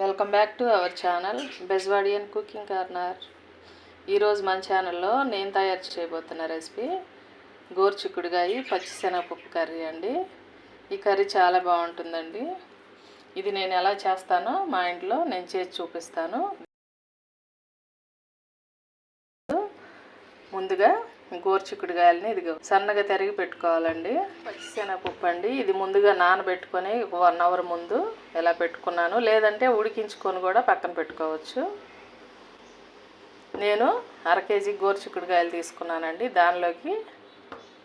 Welcome back to our channel Bezwadian cooking corner. ఈరోజు మన ఛానల్లో నేను తయారు చేయబోతున్న రెసిపీ గోరుచిక్కుడుగాయి పచ్చిశనగపప్పు కర్రీ అండి. ఈ కర్రీ చాలా బాగుంటుందండి. ఇది నేను ఎలా చేస్తానో మా ఇంట్లో నేను చేసి చూపిస్తాను. ముందుగా గోరుచిక్కుడుగాయలని ఇది సన్నగా తరిగి పెట్టుకోవాలండి. పచ్చిశనగపప్పు అండి. ఇది ముందుగా నానబెట్టుకొని ఒక వన్ అవర్ ముందు ఎలా పెట్టుకున్నాను లేదంటే ఉడికించుకొని కూడా పక్కన పెట్టుకోవచ్చు. నేను అర కేజీ గోరుచిక్కుడుగాయలు తీసుకున్నానండి. దానిలోకి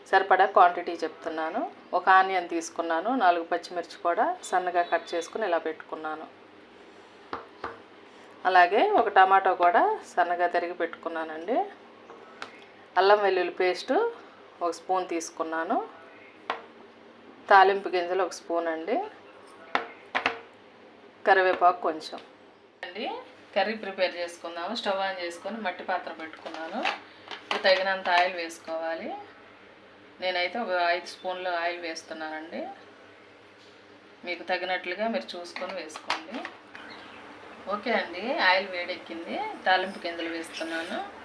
సరిపడా క్వాంటిటీ చెప్తున్నాను. ఒక ఆనియన్ తీసుకున్నాను నాలుగు పచ్చిమిర్చి కూడా సన్నగా కట్ చేసుకుని ఇలా పెట్టుకున్నాను. అలాగే ఒక టమాటో కూడా సన్నగా తరిగి పెట్టుకున్నానండి. అల్లం వెల్లుల్లి పేస్టు ఒక స్పూన్ తీసుకున్నాను. తాలింపు గింజలు ఒక స్పూన్ అండి. కరివేపాకు కొంచెం. అండి కర్రీ ప్రిపేర్ చేసుకుందాము. స్టవ్ ఆన్ చేసుకొని మట్టి పాత్ర పెట్టుకున్నాను. తగినంత ఆయిల్ వేసుకోవాలి. నేనైతే ఒక ఐదు స్పూన్లు ఆయిల్ వేస్తున్నానండి. మీకు తగినట్లుగా మీరు చూసుకొని వేసుకోండి. ఓకే అండి ఆయిల్ వేడెక్కింది. తాలింపు గింజలు వేస్తున్నాను.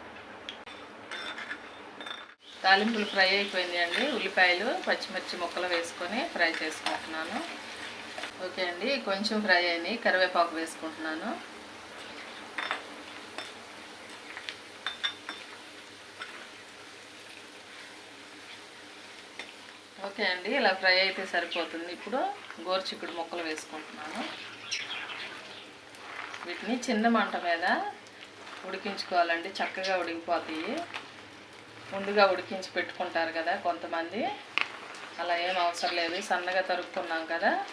తాలింపులు ఫ్రై అయిపోయింది అండి. ఉల్లిపాయలు పచ్చిమిర్చి ముక్కలు వేసుకొని ఫ్రై చేసుకుంటున్నాను. ఓకే అండి కొంచెం ఫ్రై అయినాయి. కరివేపాకు వేసుకుంటున్నాను. ఓకే అండి ఇలా ఫ్రై అయితే సరిపోతుంది. ఇప్పుడు గోరుచిక్కుడు ముక్కలు వేసుకుంటున్నాను. వీటిని చిన్న మంట మీద ఉడికించుకోవాలండి. చక్కగా ఉడికిపోతాయి. ముందుగా ఉడికించి పెట్టుకుంటారు కదా కొంతమంది. అలా ఏం అవసరం లేదు. సన్నగా తరుక్కున్నాం కదా.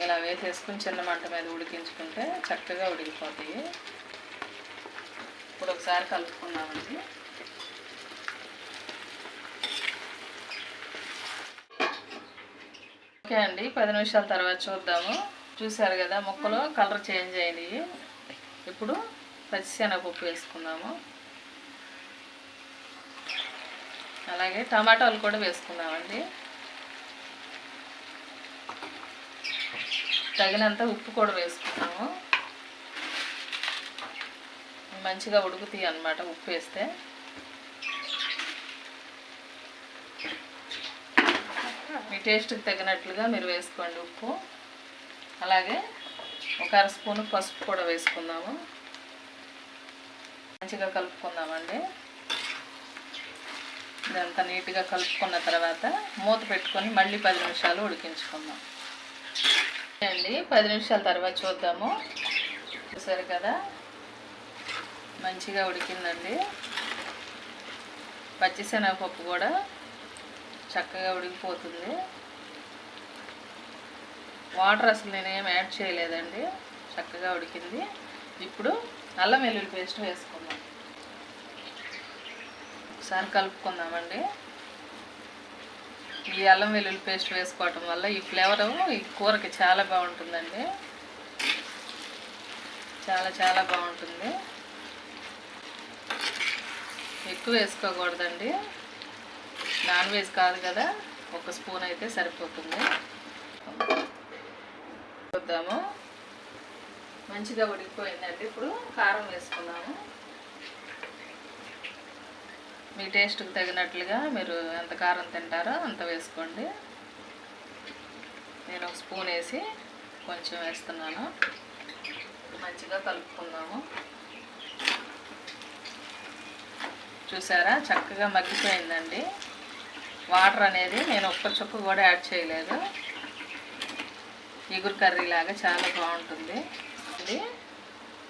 ఇలా వేసేసుకుని చిన్న మంట మీద ఉడికించుకుంటే చక్కగా ఉడికిపోతాయి. ఇప్పుడు ఒకసారి కలుపుకున్నామండి ఓకే అండి. పది నిమిషాల తర్వాత చూద్దాము. చూసారు కదా ముక్కలు కలర్ చేంజ్ అయినాయి. ఇప్పుడు పచ్చిశనగపప్పు వేసుకుందాము. అలాగే టమాటాలు కూడా వేసుకున్నామండి తగినంత ఉప్పు కూడా వేసుకున్నాము. మంచిగా ఉడుకుతాయి అన్నమాట ఉప్పు వేస్తే. మీ టేస్ట్కి తగినట్లుగా మీరు వేసుకోండి ఉప్పు. అలాగే ఒక అర స్పూన్ పసుపు కూడా వేసుకుందాము. మంచిగా కలుపుకుందామండి. ఇదంతా నీట్గా కలుపుకున్న తర్వాత మూత పెట్టుకొని మళ్ళీ పది నిమిషాలు ఉడికించుకుందాం. అండి పది నిమిషాల తర్వాత చూద్దాము. చూసారు కదా? మంచిగా ఉడికిందండి. పచ్చిశనగపప్పు కూడా చక్కగా ఉడికిపోతుంది. వాటర్ అసలు నేనేం యాడ్ చేయలేదండి. చక్కగా ఉడికింది. ఇప్పుడు అల్లం వెల్లుల్లి పేస్ట్ వేసుకుందాం. ఒకసారి కలుపుకుందామండి. ఈ అల్లం వెల్లుల్లి పేస్ట్ వేసుకోవటం వల్ల ఈ ఫ్లేవరు ఈ కూరకి చాలా బాగుంటుందండి. చాలా చాలా బాగుంటుంది. ఎక్కువ వేసుకోకూడదండి. నాన్ వెజ్ కాదు కదా ఒక స్పూన్ అయితే సరిపోతుంది. చూద్దాము. మంచిగా ఉడికిపోయిందండి. ఇప్పుడు కారం వేసుకున్నాము మీ టేస్ట్కి తగినట్లుగా మీరు ఎంత కారం తింటారో అంత వేసుకోండి. నేను ఒక స్పూన్ వేసి కొంచెం వేస్తున్నాను. మంచిగా కలుపుకుందాము. చూసారా? చక్కగా మగ్గిపోయిందండి. వాటర్ అనేది నేను ఒక్క చుక్క కూడా యాడ్ చేయలేదు. ఇగురు కర్రీ లాగా చాలా బాగుంటుంది.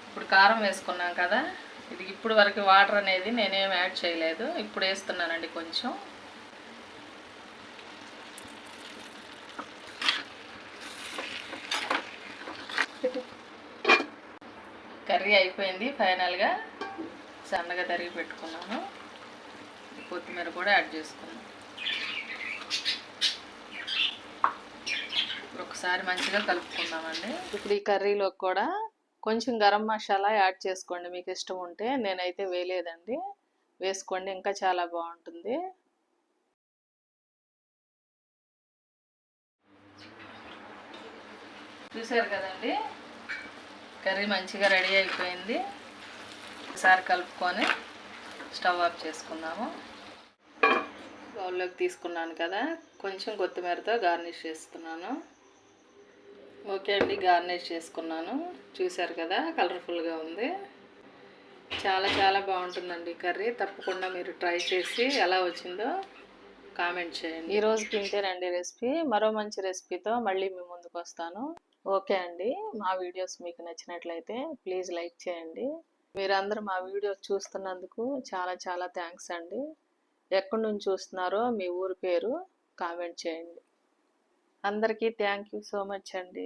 ఇప్పుడు కారం వేసుకున్నాం కదా? ఇది ఇప్పుడు వరకు వాటర్ అనేది నేనేం యాడ్ చేయలేదు. ఇప్పుడు వేస్తున్నానండి కొంచెం. కర్రీ అయిపోయింది ఫైనల్గా. సన్నగా తరిగి పెట్టుకున్నాను. కొత్తిమీర కూడా యాడ్ చేసుకున్నాను. ఒకసారి మంచిగా కలుపుకుందామండి. ఇప్పుడు ఈ కర్రీలో కూడా కొంచెం గరం మసాలా యాడ్ చేసుకోండి మీకు ఇష్టం ఉంటే. నేనైతే వేయలేదండి. వేసుకోండి ఇంకా చాలా బాగుంటుంది. చూసారు కదండి? కర్రీ మంచిగా రెడీ అయిపోయింది. ఒకసారి కలుపుకొని స్టవ్ ఆఫ్ చేసుకుందాము. బౌల్లోకి తీసుకున్నాను కదా. కొంచెం కొత్తిమీరతో గార్నిష్ చేస్తున్నాను. ఓకే అండి గార్నిష్ చేసుకున్నాను. చూశారు కదా కలర్ఫుల్గా ఉంది. చాలా చాలా బాగుంటుందండి కర్రీ. తప్పకుండా మీరు ట్రై చేసి ఎలా వచ్చిందో కామెంట్ చేయండి. ఈరోజు తింటేనండి రెసిపీ మరో మంచి రెసిపీతో మళ్ళీ మీ ముందుకు వస్తాను. ఓకే అండి మా వీడియోస్ మీకు నచ్చినట్లయితే ప్లీజ్ లైక్ చేయండి. మీరందరూ మా వీడియోస్ చూస్తున్నందుకు చాలా చాలా థ్యాంక్స్ అండి. ఎక్కడి నుంచి చూస్తున్నారో మీ ఊరి పేరు కామెంట్ చేయండి. అందరికీ థ్యాంక్ యూ సో మచ్ అండి.